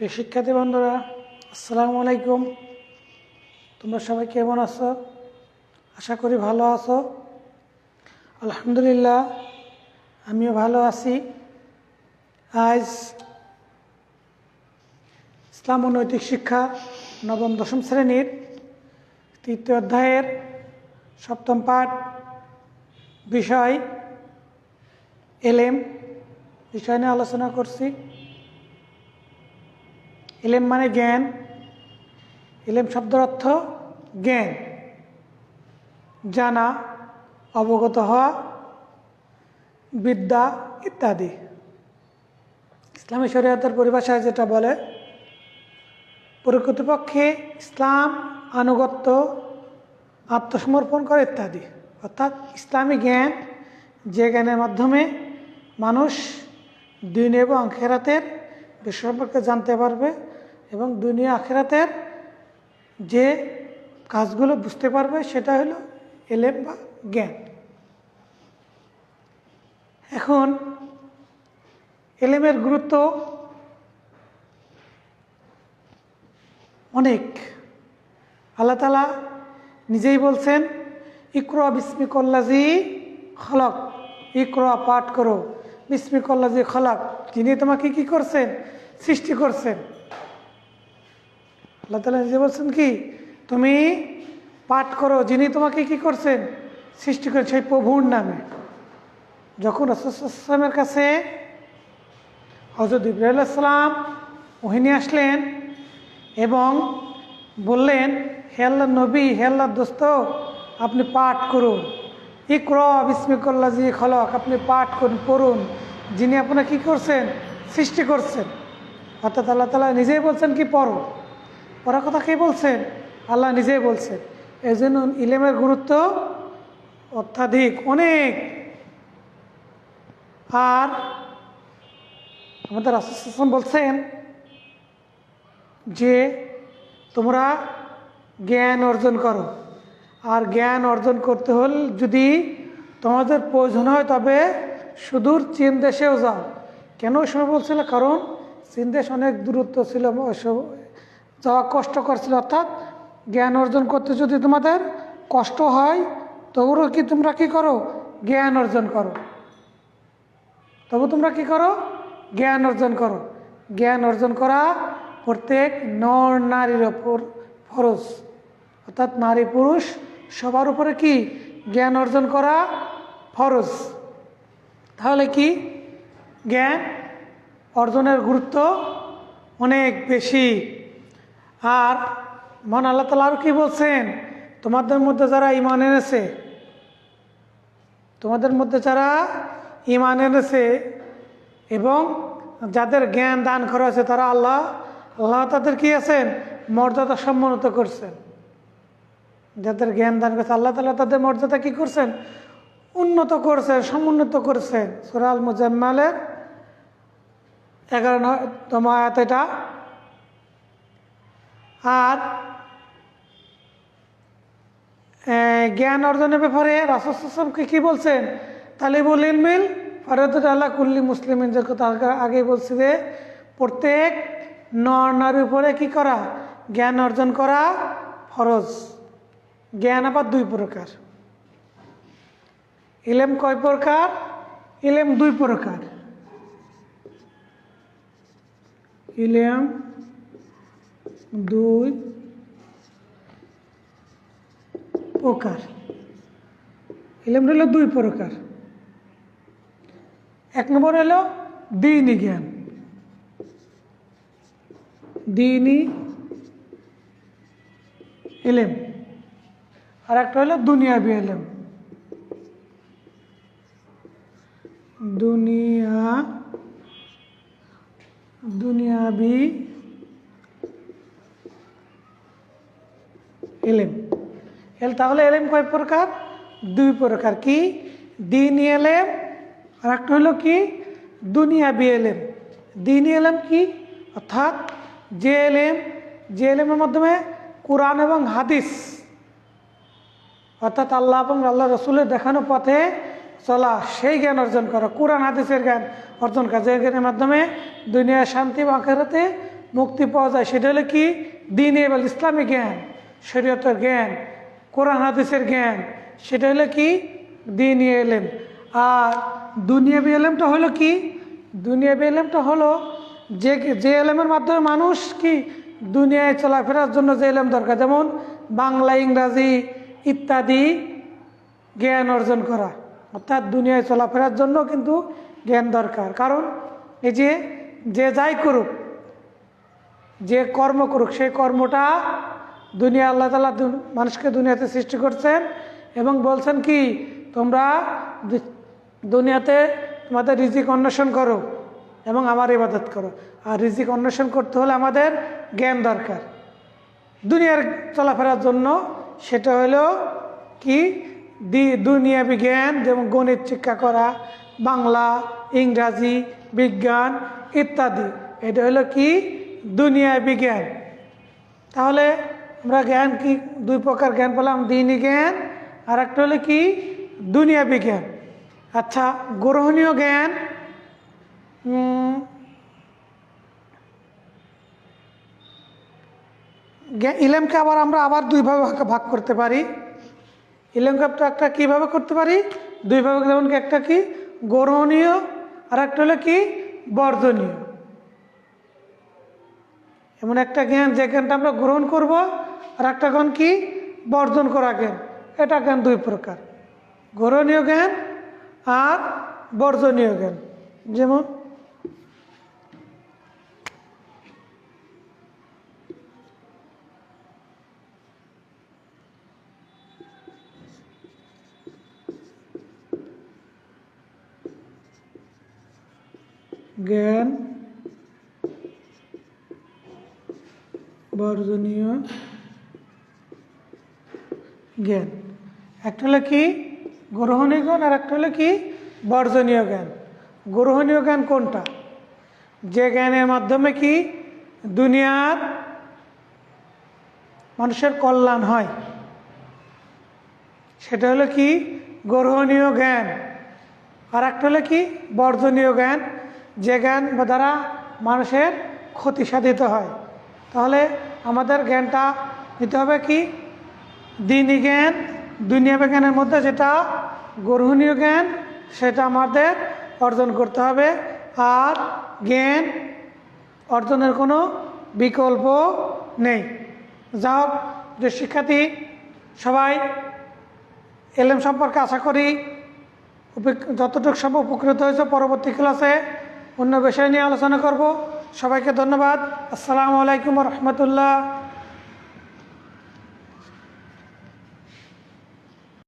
প্রিয় শিক্ষার্থী বন্ধুরা, আসসালামু আলাইকুম। তোমরা সবাই কেমন আছো? আশা করি ভালো আছো। আলহামদুলিল্লাহ, আমিও ভালো আছি। আজ ইসলাম ও নৈতিক শিক্ষা নবম, দশম শ্রেণির তৃতীয় অধ্যায়ের সপ্তম পাঠ বিষয় এলেম বিষয় নিয়ে আলোচনা করছি। এলেম মানে জ্ঞান। এলেম শব্দের অর্থ জ্ঞান। জানা, অবগত হওয়া, বিদ্যা ইত্যাদি। ইসলামী শরীয়তের পরিভাষায় যেটা বলে, প্রকৃতপক্ষে ইসলাম আনুগত্য, আত্মসমর্পণ করে ইত্যাদি। অর্থাৎ ইসলামী জ্ঞান, যে জ্ঞানের মাধ্যমে মানুষ দিন এবং আখেরাতের বিষয় সম্পর্কে জানতে পারবে এবং দুনিয়া আখেরাতের যে কাজগুলো বুঝতে পারবে সেটা হলো এলেম বা জ্ঞান। এখন এলেমের গুরুত্ব অনেক। আল্লাহ তালা নিজেই বলছেন, ইকরা বিস্মিকল্লাজি খলক। ইকরা পাঠ করো। বিস্মিকল্লাজি খলক। যিনি তোমাকে কি করছেন? সৃষ্টি করছেন। আল্লাহ তালা নিজে বলছেন কি, তুমি পাঠ করো, যিনি তোমাকে কি করছেন? সৃষ্টি করেন সেই প্রভুর নামে। যখন রসুলামের কাছে হজরত ইব্রাহিম আসসালাম ওহিনী আসলেন এবং বললেন, হে আল্লাহ নবী, হে আল্লাহ দোস্ত, আপনি পাঠ করুন। ইকর বিস্মিকল্লাজি খলক, আপনি পাঠ করুন, পড়ুন। যিনি আপনার কি করছেন? সৃষ্টি করছেন। অর্থাৎ আল্লাহ তালা নিজেই বলছেন কি, পড়ো। পড়ার কথা কে বলছেন? আল্লাহ নিজেই বলছেন। এই জন্য ইলেমের গুরুত্ব অত্যাধিক, অনেক। আর আমাদের আসিস্টেশন বলছেন যে, তোমরা জ্ঞান অর্জন করো। আর জ্ঞান অর্জন করতে হল যদি তোমাদের প্রয়োজন হয়, তবে সুদূর চীন দেশেও যাও। কেন সময় বলছিল? কারণ চীন দেশ অনেক দূরত্ব ছিল যাওয়া কষ্টকর ছিল অর্থাৎ জ্ঞান অর্জন করতে যদি তোমাদের কষ্ট হয়, তবুও কি তোমরা কি করো? জ্ঞান অর্জন করো। তবু তোমরা কি করো? জ্ঞান অর্জন করো। জ্ঞান অর্জন করা প্রত্যেক নর নারীর ওপর ফরজ। অর্থাৎ নারী পুরুষ সবার উপরে কি? জ্ঞান অর্জন করা ফরজ। তাহলে কি? জ্ঞান অর্জনের গুরুত্ব অনেক বেশি। আর মন আল্লাহ তালা আরও কী বলছেন? তোমাদের মধ্যে যারা ইমান এনেছে, তোমাদের মধ্যে যারা ইমান এনেছে এবং যাদের জ্ঞান দান করা হয়েছে, তারা আল্লাহ আল্লাহ তাদের কি আছেন? মর্যাদা সম্মানিত করছেন। যাদের জ্ঞান দান করছে, আল্লাহ তালা তাদের মর্যাদা কি করছেন? উন্নত করছেন, সমুন্নত করছেন। সুরাল মুজাম্মালের এগারো নয় আয়াত এটা আর জ্ঞান অর্জনের ব্যাপারে রাসুসামকে কি বলছেন? তালিবুল ইলমিল, ফরদ আল্লাহ কুল্লি মুসলিমিন, যে কথা আগে- বলছি যে, প্রত্যেক নর নারীর উপরে কি করা? জ্ঞান অর্জন করা ফরজ। জ্ঞান আবার দুই প্রকার। ইলেম কয় প্রকার? ইলেম দুই প্রকার। ইলেম দুই, প্রকার। ইলেম হলো দুই প্রকার। এক নম্বর হলো দিনই জ্ঞান। দিনই এলেম আর একটা হলো দুনিয়াবি এলেম দুনিয়া, দুনিয়াবি এলেম। এল তাহলে এলেম কয় প্রকার? দুই প্রকার। কি? দিনই এলেম, আর একটা হলো কি? দুনিয়া দুনিয়াবি এলেম। দিনই এলেম কি? অর্থাৎ যে এলেম, যে এলেমের মাধ্যমে কোরআন এবং হাদিস, অর্থাৎ আল্লাহ এবং আল্লাহ রসুলের দেখানো পথে চলা, সেই জ্ঞান অর্জন করা। কোরআন, হাদিসের জ্ঞান অর্জন করা। যে জ্ঞানের মাধ্যমে দুনিয়ার শান্তি বা আখেরাতে মুক্তি পাওয়া যায়, সেটা হলো কি? দিন এবার ইসলামী জ্ঞান। শরীয়তের জ্ঞান, কোরআন, হাদিসের জ্ঞান, সেটা হলো কি? দিন এলেম। আর দুনিয়াবি এলেমটা হলো কি? দুনিয়াবি এলেমটা হলো যে যে এলেমের মাধ্যমে মানুষ কি? দুনিয়ায় চলাফেরার জন্য যে এলেম দরকার, যেমন বাংলা, ইংরাজি ইত্যাদি জ্ঞান অর্জন করা। অর্থাৎ দুনিয়ায় চলাফেরার জন্য কিন্তু জ্ঞান দরকার। কারণ এই যে যে যাই করুক, যে কর্ম করুক, সেই কর্মটা দুনিয়া আল্লাহ তালা মানুষকে দুনিয়াতে সৃষ্টি করছেন এবং বলছেন কি, তোমরা দুনিয়াতে তোমাদের রিজিক অন্বেষণ করো এবং আমার ইবাদত করো। আর রিজিক অন্বেষণ করতে হলে আমাদের জ্ঞান দরকার। দুনিয়ার চলাফেরার জন্য সেটা হলো কি, দি দুনিয়াবি জ্ঞান, যেমন গণিত, শিক্ষা করা, বাংলা, ইংরাজি, বিজ্ঞান ইত্যাদি। এটা হলো কি, দুনিয়াবি জ্ঞান। তাহলে আমরা জ্ঞান কি? দুই প্রকার জ্ঞান পেলাম দিনই জ্ঞান আর একটা হলো কি? দুনিয়া বিজ্ঞান আচ্ছা গ্রহণীয় জ্ঞান ইলেমকে আবার আমরা আবার দুইভাবে ভাগ- করতে পারি। ইলেমকে একটা কীভাবে করতে পারি? দুইভাবে, যেমন কি একটা কি? গ্রহণীয় আর একটা হলো কি? বর্জনীয়। এমন একটা জ্ঞান, যে জ্ঞানটা আমরা গ্রহণ করব আর একটা জ্ঞান কি? বর্জন করা জ্ঞান। এটা জ্ঞান দুই প্রকার। গ্রহণীয় জ্ঞান আর বর্জনীয় জ্ঞান। যেমন জ্ঞান বর্জনীয় জ্ঞান। একটা হলো কি? গ্রহণীয় জ্ঞান আর একটা হলো কি? বর্জনীয় জ্ঞান। গ্রহণীয় জ্ঞান কোনটা? যে জ্ঞানের মাধ্যমে কি? দুনিয়ার মানুষের কল্যাণ হয়। সেটা হলো কি? গ্রহণীয় জ্ঞান। আর একটা হলো কি? বর্জনীয় জ্ঞান। যে জ্ঞান দ্বারা মানুষের ক্ষতি সাধিত হয়। তাহলে আমাদের জ্ঞানটা নিতে হবে কি? দিনী জ্ঞান, দুনিয়া জ্ঞানের মধ্যে যেটা গ্রহণীয় জ্ঞান, সেটা আমাদের অর্জন করতে হবে। আর জ্ঞান অর্জনের কোনো বিকল্প নেই। যা হোক, যে শিক্ষার্থী সবাই এলএম সম্পর্কে আশা করি যতটুকু সম্ভব উপকৃত হয়েছে, পরবর্তী ক্লাসে অন্য বিষয় নিয়ে আলোচনা করব। সবাইকে ধন্যবাদ। আসসালামু আলাইকুম রহমতুল্লাহ।